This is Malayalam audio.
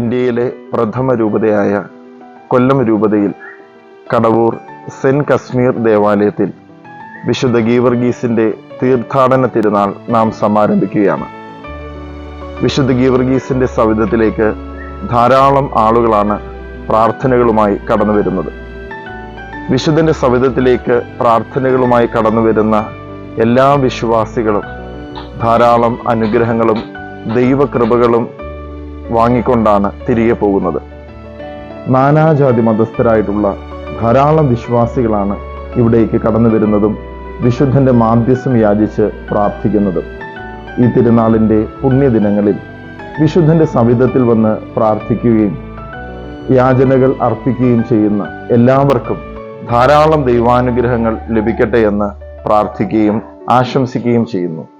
ഇന്ത്യയിലെ പ്രഥമ രൂപതയായ കൊല്ലം രൂപതയിൽ കടവൂർ സെന്റ് കശ്മീർ ദേവാലയത്തിൽ വിശുദ്ധ ഗീവർഗീസിന്റെ തീർത്ഥാടന തിരുനാൾ നാം സമാരംഭിക്കുകയാണ്. വിശുദ്ധ ഗീവർഗീസിന്റെ സവിധത്തിലേക്ക് ധാരാളം ആളുകളാണ് പ്രാർത്ഥനകളുമായി കടന്നു വരുന്നത്. വിശുദ്ധന്റെ സവിധത്തിലേക്ക് പ്രാർത്ഥനകളുമായി കടന്നു വരുന്ന എല്ലാ വിശ്വാസികളും ധാരാളം അനുഗ്രഹങ്ങളും ദൈവകൃപകളും വാങ്ങിക്കൊണ്ടാണ് തിരികെ പോകുന്നത്. നാനാജാതി മതസ്ഥരായിട്ടുള്ള ധാരാളം വിശ്വാസികളാണ് ഇവിടേക്ക് കടന്നു വരുന്നതും വിശുദ്ധന്റെ മാധ്യസം യാചിച്ച് പ്രാർത്ഥിക്കുന്നതും. ഈ തിരുനാളിന്റെ പുണ്യദിനങ്ങളിൽ വിശുദ്ധന്റെ സവിധത്തിൽ വന്ന് പ്രാർത്ഥിക്കുകയും യാചനകൾ അർപ്പിക്കുകയും ചെയ്യുന്ന എല്ലാവർക്കും ധാരാളം ദൈവാനുഗ്രഹങ്ങൾ ലഭിക്കട്ടെ എന്ന് പ്രാർത്ഥിക്കുകയും ആശംസിക്കുകയും ചെയ്യുന്നു.